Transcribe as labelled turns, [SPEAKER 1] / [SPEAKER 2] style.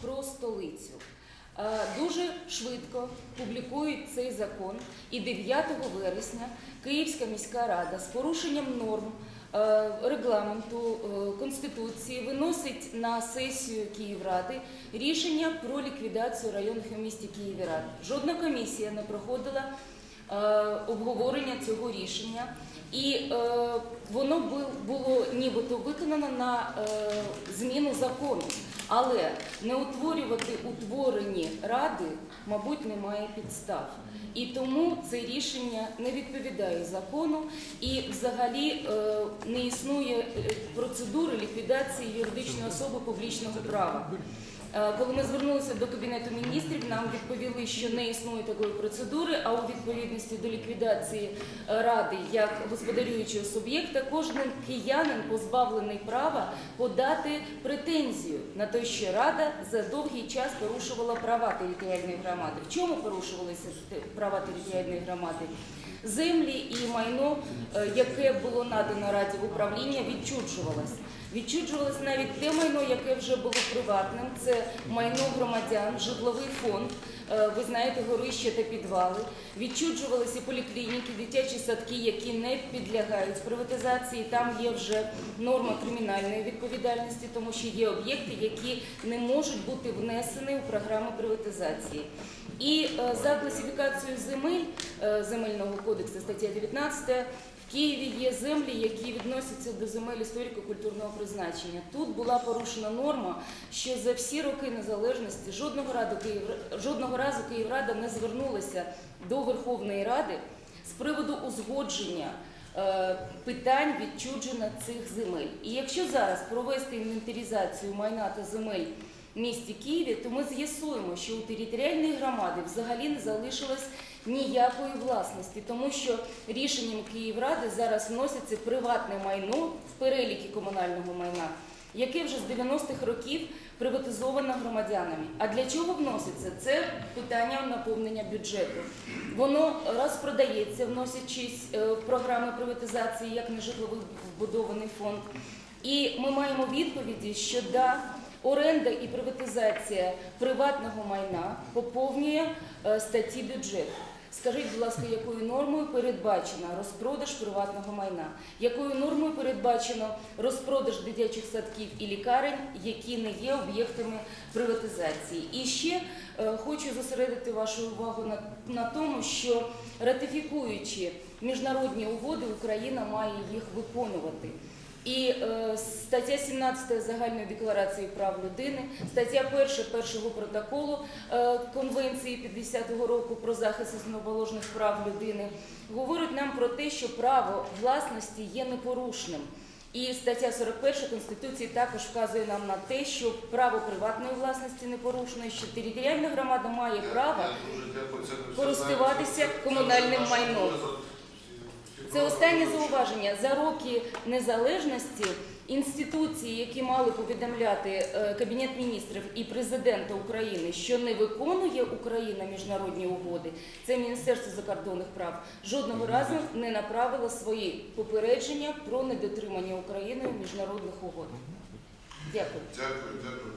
[SPEAKER 1] про столицю. Е, Дуже швидко публікують цей закон, і 9 вересня Київська міська рада з порушенням норм е, регламенту е, Конституції виносить на сесію Київради рішення про ліквідацію районних у місті Києві-Рад. Жодна комісія не проходила обговорення цього рішення, і воно було нібито виконано на зміну закону. Але не утворювати утворені ради, мабуть, немає підстав. І тому це рішення не відповідає закону і взагалі е, не існує е, процедури ліквідації юридичної особи публічного права. Е, Коли ми звернулися до Кабінету міністрів, нам відповіли, що не існує такої процедури, а у відповідності до ліквідації е, ради як господарюючого суб'єкта, кожен киянин позбавлений права подати претензію на те, що рада за довгий час порушувала права територіальної громади. В чому порушувалися права територіальної громади? Землі і майно, е, яке було надано раді в управління, відчуджувалось. Відчуджувалось навіть те майно, яке вже було приватним. Це майно громадян, житловий фонд. е, Ви знаєте, горища та підвали. Відчуджувалися поліклініки, дитячі садки, які не підлягають приватизації. Там є вже норма кримінальної відповідальності, тому що є об'єкти, які не можуть бути внесені у програму приватизації. І е, за класифікацією земель е, земельного кодексу стаття 19 Києві є землі, які відносяться до земель історико-культурного призначення. Тут була порушена норма, що за всі роки незалежності жодного разу, Київ, жодного разу Київрада не звернулася до Верховної Ради з приводу узгодження е, питань відчудження цих земель. І якщо зараз провести інвентаризацію майна та земель місті Києві, то ми з'ясуємо, що у територіальної громади взагалі не залишилось ніякої власності, тому що рішенням Київради зараз вноситься приватне майно в переліки комунального майна, яке вже з 90-х років приватизовано громадянами. А для чого вноситься? Це питання наповнення бюджету. Воно розпродається, вносячись е, в програми приватизації як нежитловий вбудований фонд. І ми маємо відповіді, що да, оренда і приватизація приватного майна поповнює е, статті бюджету. Скажіть, будь ласка, якою нормою передбачено розпродаж приватного майна? Якою нормою передбачено розпродаж дитячих садків і лікарень, які не є об'єктами приватизації? І ще е, хочу зосередити вашу увагу на, на тому, що ратифікуючи міжнародні угоди, Україна має їх виконувати. І е, стаття 17 загальної декларації прав людини, стаття 1 першого протоколу е, Конвенції 50-го року про захист основоположних прав людини говорить нам про те, що право власності є непорушним. І стаття 41 Конституції також вказує нам на те, що право приватної власності непорушне, що територіальна громада має право користуватися комунальним майном. Це останнє зауваження. За роки незалежності інституції, які мали повідомляти е, Кабінет міністрів і президента України, що не виконує Україна міжнародні угоди, це Міністерство закордонних прав, жодного разу не направило свої попередження про недотримання Україною міжнародних угод. Дякую.
[SPEAKER 2] Дякую, дякую.